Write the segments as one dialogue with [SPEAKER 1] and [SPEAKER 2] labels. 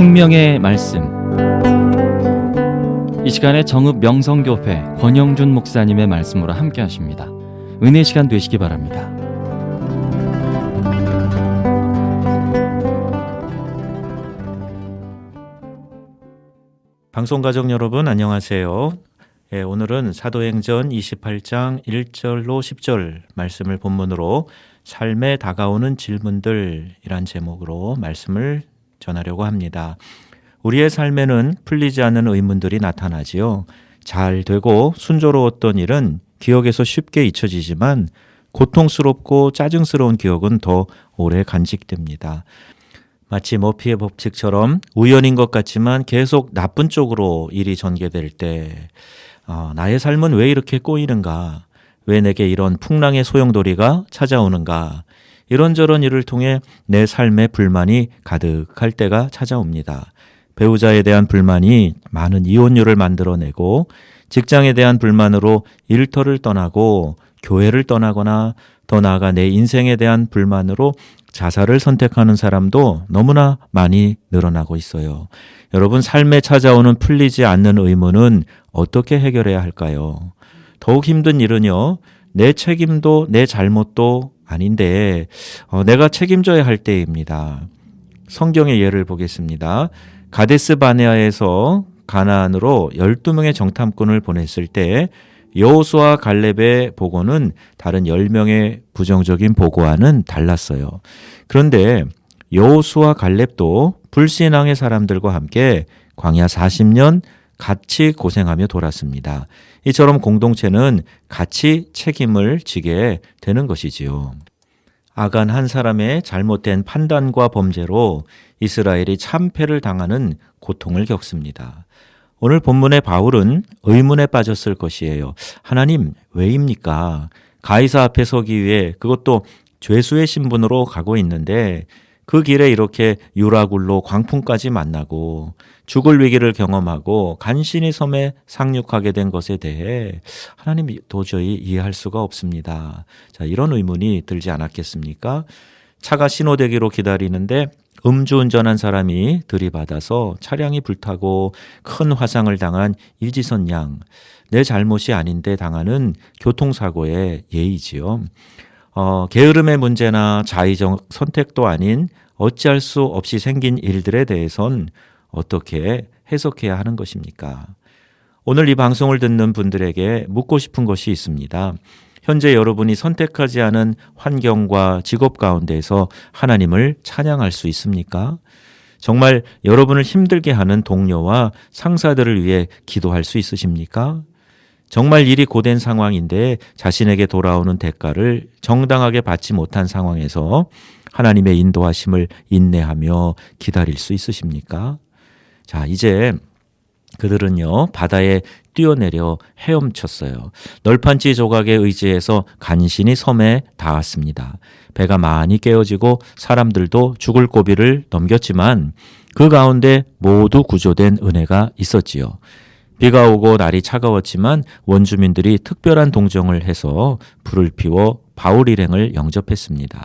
[SPEAKER 1] 생명의 말씀. 이 시간에 정읍 명성교회 권영준 목사님의 말씀으로 함께 하십니다. 은혜 시간 되시기 바랍니다.
[SPEAKER 2] 방송 가족 여러분 안녕하세요. 예, 오늘은 사도행전 28장 1절로 10절 말씀을 본문으로 삶에 다가오는 질문들이란 제목으로 말씀을 전하려고 합니다. 우리의 삶에는 풀리지 않는 의문들이 나타나지요. 잘 되고 순조로웠던 일은 기억에서 쉽게 잊혀지지만 고통스럽고 짜증스러운 기억은 더 오래 간직됩니다. 마치 머피의 법칙처럼 우연인 것 같지만 계속 나쁜 쪽으로 일이 전개될 때 어, 나의 삶은 왜 이렇게 꼬이는가? 왜 내게 이런 풍랑의 소용돌이가 찾아오는가? 이런저런 일을 통해 내 삶의 불만이 가득할 때가 찾아옵니다. 배우자에 대한 불만이 많은 이혼율을 만들어내고 직장에 대한 불만으로 일터를 떠나고 교회를 떠나거나 더 나아가 내 인생에 대한 불만으로 자살을 선택하는 사람도 너무나 많이 늘어나고 있어요. 여러분, 삶에 찾아오는 풀리지 않는 의문은 어떻게 해결해야 할까요? 더욱 힘든 일은요, 내 책임도 내 잘못도 아닌데, 어, 내가 책임져야 할 때입니다. 성경의 예를 보겠습니다. 가데스 바네아에서 가나안으로 12명의 정탐꾼을 보냈을 때 여호수아 갈렙의 보고는 다른 10명의 부정적인 보고와는 달랐어요. 그런데 여호수아 갈렙도 불신앙의 사람들과 함께 광야 40년 같이 고생하며 돌았습니다. 이처럼 공동체는 같이 책임을 지게 되는 것이지요. 아간 한 사람의 잘못된 판단과 범죄로 이스라엘이 참패를 당하는 고통을 겪습니다. 오늘 본문의 바울은 의문에 빠졌을 것이에요. 하나님, 왜입니까? 가이사 앞에 서기 위해 그것도 죄수의 신분으로 가고 있는데 그 길에 이렇게 유라굴로 광풍까지 만나고 죽을 위기를 경험하고 간신히 섬에 상륙하게 된 것에 대해 하나님이 도저히 이해할 수가 없습니다. 자, 이런 의문이 들지 않았겠습니까? 차가 신호대기로 기다리는데 음주운전한 사람이 들이받아서 차량이 불타고 큰 화상을 당한 이지선 양. 내 잘못이 아닌데 당하는 교통사고의 예이지요. 어, 게으름의 문제나 자의적 선택도 아닌 어찌할 수 없이 생긴 일들에 대해선 어떻게 해석해야 하는 것입니까? 오늘 이 방송을 듣는 분들에게 묻고 싶은 것이 있습니다. 현재 여러분이 선택하지 않은 환경과 직업 가운데에서 하나님을 찬양할 수 있습니까? 정말 여러분을 힘들게 하는 동료와 상사들을 위해 기도할 수 있으십니까? 정말 일이 고된 상황인데 자신에게 돌아오는 대가를 정당하게 받지 못한 상황에서 하나님의 인도하심을 인내하며 기다릴 수 있으십니까? 자, 이제 그들은요, 바다에 뛰어내려 헤엄쳤어요. 널판지 조각에 의지해서 간신히 섬에 닿았습니다. 배가 많이 깨어지고 사람들도 죽을 고비를 넘겼지만 그 가운데 모두 구조된 은혜가 있었지요. 비가 오고 날이 차가웠지만 원주민들이 특별한 동정을 해서 불을 피워 바울 일행을 영접했습니다.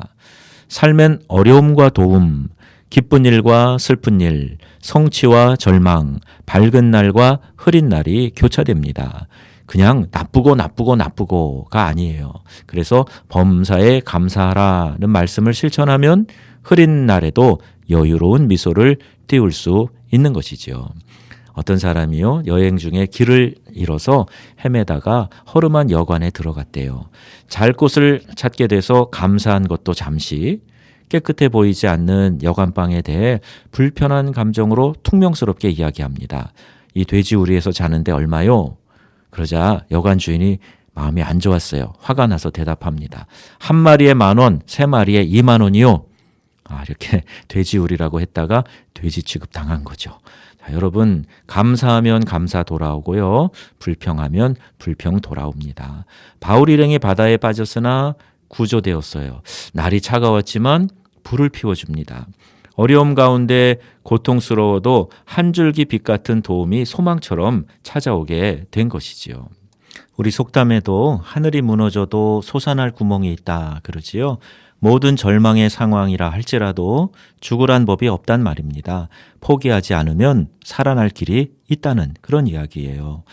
[SPEAKER 2] 삶엔 어려움과 도움, 기쁜 일과 슬픈 일, 성취와 절망, 밝은 날과 흐린 날이 교차됩니다. 그냥 나쁘고 나쁘고 나쁘고가 아니에요. 그래서 범사에 감사하라는 말씀을 실천하면 흐린 날에도 여유로운 미소를 띄울 수 있는 것이지요. 어떤 사람이요, 여행 중에 길을 잃어서 헤매다가 허름한 여관에 들어갔대요. 잘 곳을 찾게 돼서 감사한 것도 잠시, 깨끗해 보이지 않는 여관방에 대해 불편한 감정으로 퉁명스럽게 이야기합니다. 이 돼지우리에서 자는데 얼마요? 그러자 여관 주인이 마음이 안 좋았어요. 화가 나서 대답합니다. 한 마리에 만 원, 세 마리에 이만 원이요. 아, 이렇게 돼지우리라고 했다가 돼지 취급 당한 거죠. 자, 여러분, 감사하면 감사 돌아오고요. 불평하면 불평 돌아옵니다. 바울 일행이 바다에 빠졌으나 구조되었어요. 날이 차가웠지만 불을 피워줍니다. 어려움 가운데 고통스러워도 한 줄기 빛 같은 도움이 소망처럼 찾아오게 된 것이지요. 우리 속담에도 하늘이 무너져도 솟아날 구멍이 있다 그러지요. 모든 절망의 상황이라 할지라도 죽으란 법이 없단 말입니다. 포기하지 않으면 살아날 길이 있다는 그런 이야기예요.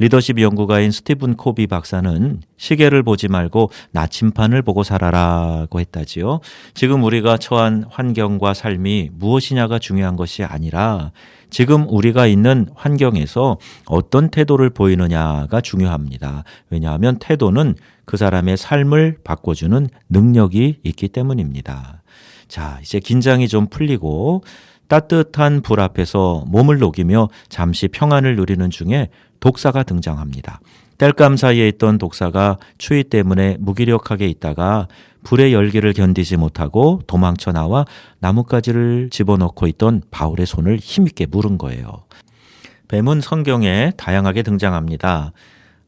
[SPEAKER 2] 리더십 연구가인 스티븐 코비 박사는 시계를 보지 말고 나침판을 보고 살아라고 했다지요. 지금 우리가 처한 환경과 삶이 무엇이냐가 중요한 것이 아니라 지금 우리가 있는 환경에서 어떤 태도를 보이느냐가 중요합니다. 왜냐하면 태도는 그 사람의 삶을 바꿔주는 능력이 있기 때문입니다. 자, 이제 긴장이 좀 풀리고 따뜻한 불 앞에서 몸을 녹이며 잠시 평안을 누리는 중에 독사가 등장합니다. 땔감 사이에 있던 독사가 추위 때문에 무기력하게 있다가 불의 열기를 견디지 못하고 도망쳐 나와 나뭇가지를 집어넣고 있던 바울의 손을 힘있게 물은 거예요. 뱀은 성경에 다양하게 등장합니다.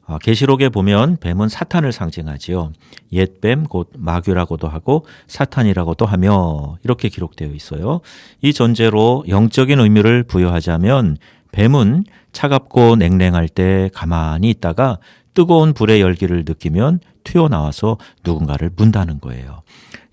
[SPEAKER 2] 아, 계시록에 보면 뱀은 사탄을 상징하지요. 옛뱀 곧 마귀라고도 하고 사탄이라고도 하며 이렇게 기록되어 있어요. 이 전제로 영적인 의미를 부여하자면 뱀은 차갑고 냉랭할 때 가만히 있다가 뜨거운 불의 열기를 느끼면 튀어나와서 누군가를 문다는 거예요.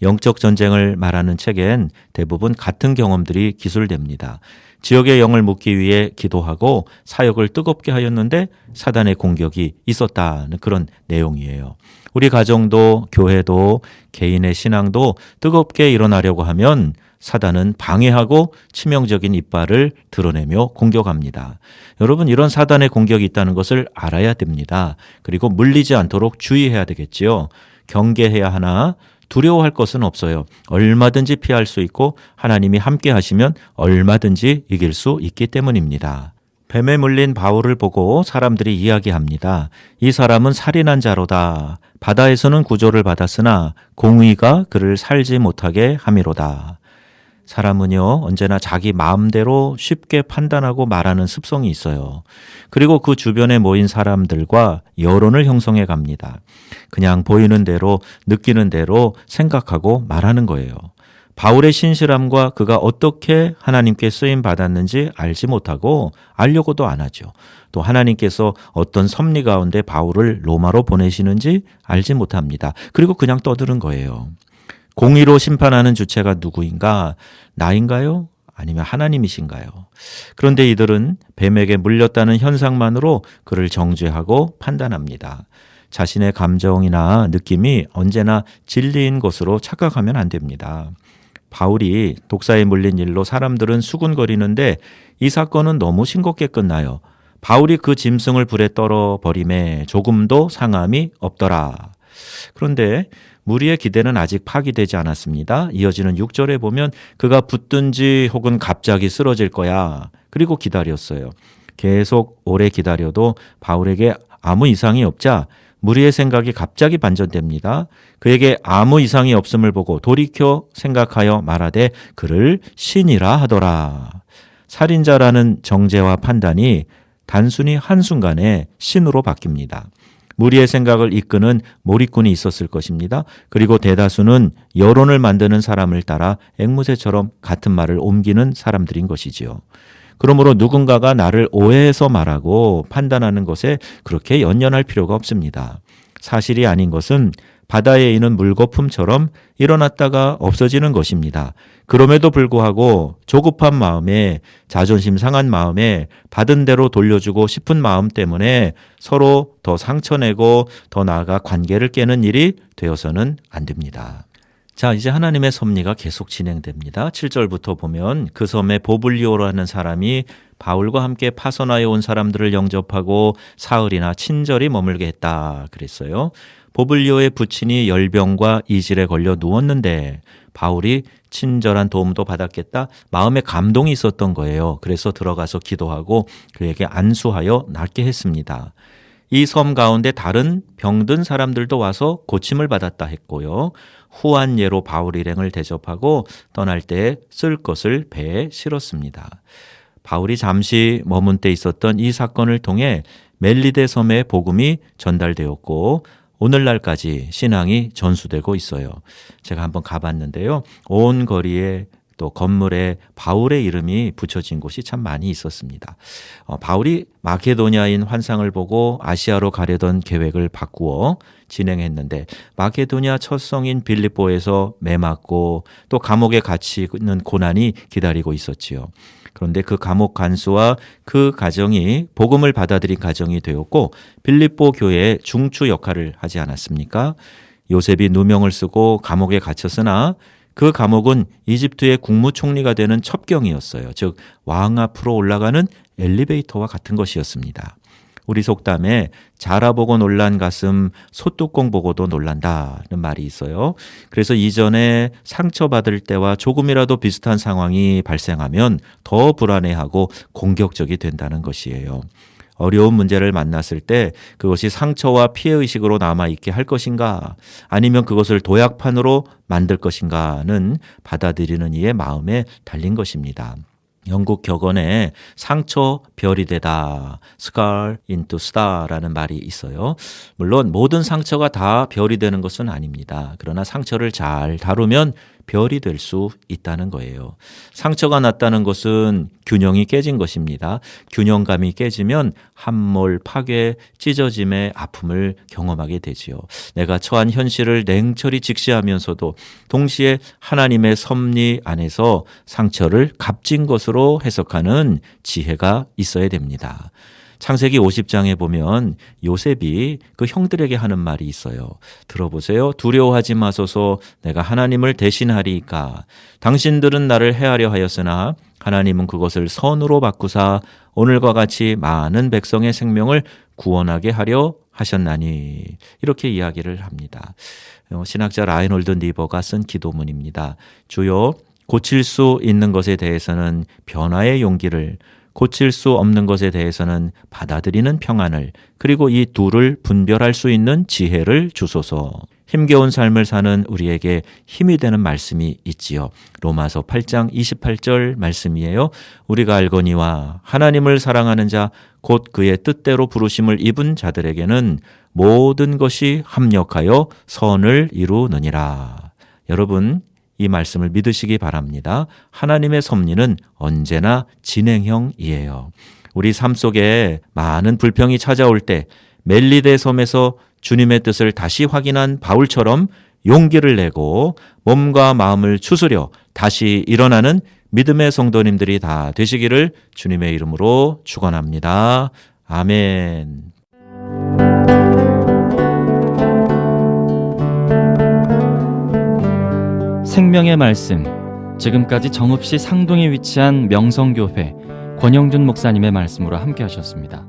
[SPEAKER 2] 영적 전쟁을 말하는 책엔 대부분 같은 경험들이 기술됩니다. 지역의 영을 묻기 위해 기도하고 사역을 뜨겁게 하였는데 사단의 공격이 있었다는 그런 내용이에요. 우리 가정도 교회도 개인의 신앙도 뜨겁게 일어나려고 하면 사단은 방해하고 치명적인 이빨을 드러내며 공격합니다. 여러분 이런 사단의 공격이 있다는 것을 알아야 됩니다. 그리고 물리지 않도록 주의해야 되겠지요. 경계해야 하나 두려워할 것은 없어요. 얼마든지 피할 수 있고 하나님이 함께 하시면 얼마든지 이길 수 있기 때문입니다. 뱀에 물린 바울을 보고 사람들이 이야기합니다. 이 사람은 살인한 자로다. 바다에서는 구조를 받았으나 공의가 그를 살지 못하게 함이로다. 사람은요, 언제나 자기 마음대로 쉽게 판단하고 말하는 습성이 있어요. 그리고 그 주변에 모인 사람들과 여론을 형성해 갑니다. 그냥 보이는 대로, 느끼는 대로 생각하고 말하는 거예요. 바울의 신실함과 그가 어떻게 하나님께 쓰임 받았는지 알지 못하고 알려고도 안 하죠. 또 하나님께서 어떤 섭리 가운데 바울을 로마로 보내시는지 알지 못합니다. 그리고 그냥 떠드는 거예요. 공의로 심판하는 주체가 누구인가? 나인가요? 아니면 하나님이신가요? 그런데 이들은 뱀에게 물렸다는 현상만으로 그를 정죄하고 판단합니다. 자신의 감정이나 느낌이 언제나 진리인 것으로 착각하면 안 됩니다. 바울이 독사에 물린 일로 사람들은 수군거리는데 이 사건은 너무 싱겁게 끝나요. 바울이 그 짐승을 불에 떨어 버림에 조금도 상함이 없더라. 그런데 무리의 기대는 아직 파기되지 않았습니다. 이어지는 6절에 보면 그가 붙든지 혹은 갑자기 쓰러질 거야. 그리고 기다렸어요. 계속 오래 기다려도 바울에게 아무 이상이 없자 무리의 생각이 갑자기 반전됩니다. 그에게 아무 이상이 없음을 보고 돌이켜 생각하여 말하되 그를 신이라 하더라. 살인자라는 정죄와 판단이 단순히 한순간에 신으로 바뀝니다. 무리의 생각을 이끄는 몰입꾼이 있었을 것입니다. 그리고 대다수는 여론을 만드는 사람을 따라 앵무새처럼 같은 말을 옮기는 사람들인 것이지요. 그러므로 누군가가 나를 오해해서 말하고 판단하는 것에 그렇게 연연할 필요가 없습니다. 사실이 아닌 것은 바다에 있는 물거품처럼 일어났다가 없어지는 것입니다. 그럼에도 불구하고 조급한 마음에 자존심 상한 마음에 받은 대로 돌려주고 싶은 마음 때문에 서로 더 상처내고 더 나아가 관계를 깨는 일이 되어서는 안 됩니다. 자, 이제 하나님의 섭리가 계속 진행됩니다. 7절부터 보면 그 섬에 보블리오라는 사람이 바울과 함께 파선하여 온 사람들을 영접하고 사흘이나 친절히 머물게 했다. 그랬어요. 보블리오의 부친이 열병과 이질에 걸려 누웠는데 바울이 친절한 도움도 받았겠다. 마음에 감동이 있었던 거예요. 그래서 들어가서 기도하고 그에게 안수하여 낫게 했습니다. 이 섬 가운데 다른 병든 사람들도 와서 고침을 받았다 했고요. 후한 예로 바울 일행을 대접하고 떠날 때 쓸 것을 배에 실었습니다. 바울이 잠시 머문 때 있었던 이 사건을 통해 멜리데 섬의 복음이 전달되었고 오늘날까지 신앙이 전수되고 있어요. 제가 한번 가봤는데요. 온 거리에 또 건물에 바울의 이름이 붙여진 곳이 참 많이 있었습니다. 어, 바울이 마케도니아인 환상을 보고 아시아로 가려던 계획을 바꾸어 진행했는데 마케도니아 첫 성인 빌립보에서 매맞고 또 감옥에 갇히는 고난이 기다리고 있었지요. 그런데 그 감옥 간수와 그 가정이 복음을 받아들인 가정이 되었고 빌립보 교회의 중추 역할을 하지 않았습니까? 요셉이 누명을 쓰고 감옥에 갇혔으나 그 감옥은 이집트의 국무총리가 되는 첩경이었어요. 즉, 왕 앞으로 올라가는 엘리베이터와 같은 것이었습니다. 우리 속담에 자라 보고 놀란 가슴 소뚜껑 보고도 놀란다는 말이 있어요. 그래서 이전에 상처받을 때와 조금이라도 비슷한 상황이 발생하면 더 불안해하고 공격적이 된다는 것이에요. 어려운 문제를 만났을 때 그것이 상처와 피해 의식으로 남아 있게 할 것인가 아니면 그것을 도약판으로 만들 것인가는 받아들이는 이의 마음에 달린 것입니다. 영국 격언에 상처 별이 되다 scar into star라는 말이 있어요. 물론 모든 상처가 다 별이 되는 것은 아닙니다. 그러나 상처를 잘 다루면 별이 될 수 있다는 거예요. 상처가 났다는 것은 균형이 깨진 것입니다. 균형감이 깨지면 함몰, 파괴, 찢어짐의 아픔을 경험하게 되지요. 내가 처한 현실을 냉철히 직시하면서도 동시에 하나님의 섭리 안에서 상처를 값진 것으로 해석하는 지혜가 있어야 됩니다. 창세기 50장에 보면 요셉이 그 형들에게 하는 말이 있어요. 들어보세요. 두려워하지 마소서 내가 하나님을 대신하리이까. 당신들은 나를 해하려 하였으나 하나님은 그것을 선으로 바꾸사 오늘과 같이 많은 백성의 생명을 구원하게 하려 하셨나니. 이렇게 이야기를 합니다. 어, 신학자 라이놀드 니버가 쓴 기도문입니다. 주여 고칠 수 있는 것에 대해서는 변화의 용기를 고칠 수 없는 것에 대해서는 받아들이는 평안을 그리고 이 둘을 분별할 수 있는 지혜를 주소서. 힘겨운 삶을 사는 우리에게 힘이 되는 말씀이 있지요. 로마서 8장 28절 말씀이에요. 우리가 알거니와 하나님을 사랑하는 자 곧 그의 뜻대로 부르심을 입은 자들에게는 모든 것이 합력하여 선을 이루느니라. 여러분 이 말씀을 믿으시기 바랍니다. 하나님의 섭리는 언제나 진행형이에요. 우리 삶 속에 많은 불평이 찾아올 때 멜리데 섬에서 주님의 뜻을 다시 확인한 바울처럼 용기를 내고 몸과 마음을 추스려 다시 일어나는 믿음의 성도님들이 다 되시기를 주님의 이름으로 축원합니다. 아멘.
[SPEAKER 1] 생명의 말씀. 지금까지 정읍시 상동에 위치한 명성교회 권영준 목사님의 말씀으로 함께 하셨습니다.